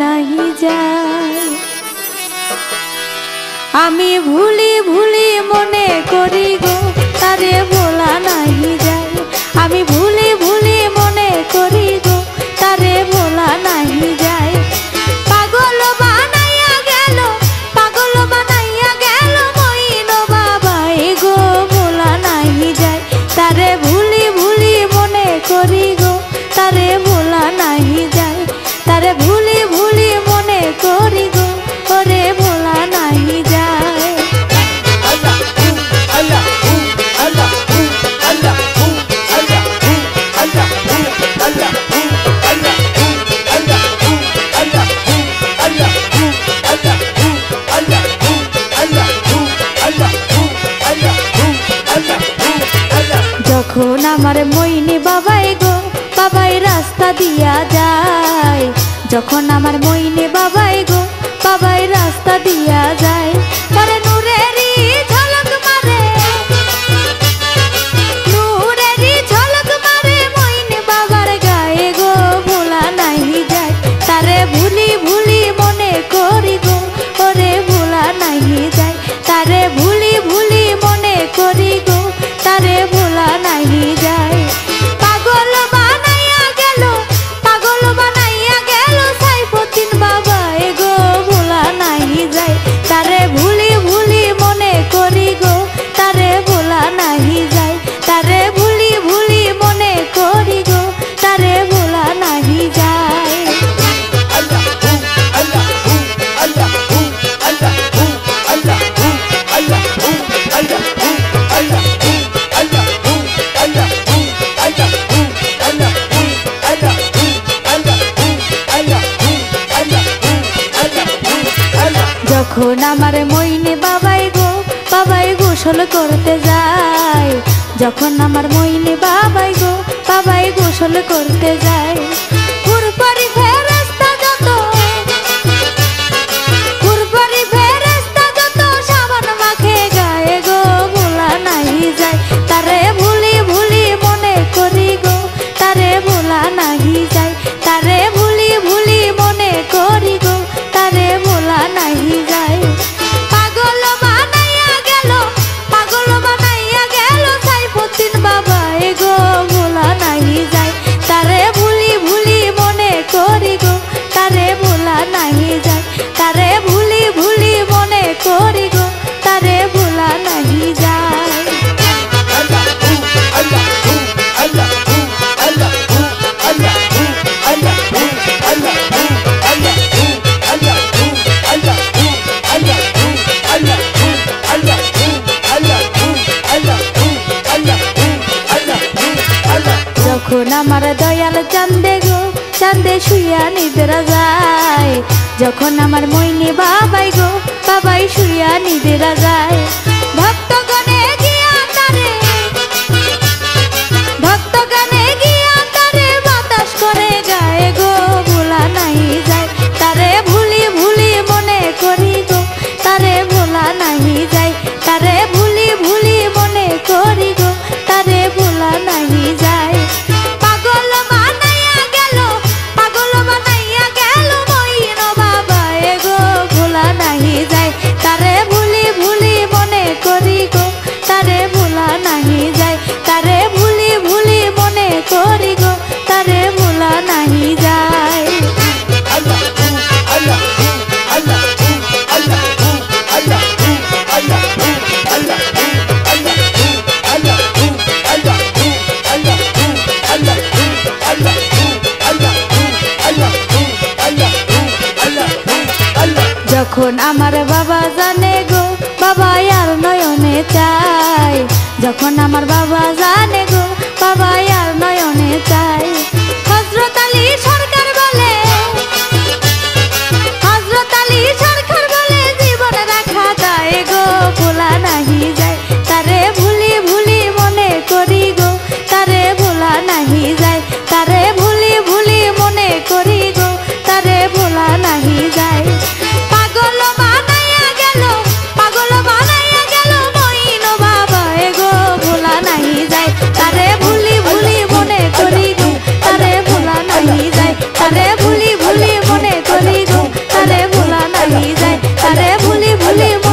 নাহি যায়। আমি ভুলি ভুলি মনে করি গো, তারে বলা নাহি যায়। আমি ভুলি ভুলি মনে করি গো, তারে বলা নাহি যায়। পাগল বানাইয়া গেল, পাগল বানাইয়া গেল মইন বাবাই গো বলা নাহি যায়। তারে ভুলি ভুলি মনে করি গো, তারে বলা যখন আমার মন তখন আমার মইনে বাবাই গো, বাবাই গোসল করতে যায়। যখন আমার মইনে বাবাই গো, বাবাই গোসল করতে যায়। মন আমার দয়াল চান্দে গো, চান্দে শুইয়া নিদ্রা যায়। যখন আমার মইনি বাবাই গো, বাবাই শুইয়া নিদ্রা যায়। ভক্তগণে যখন আমার বাবা জানে গো বাবা আর নয়নে চাই যখন আমার বাবা তারে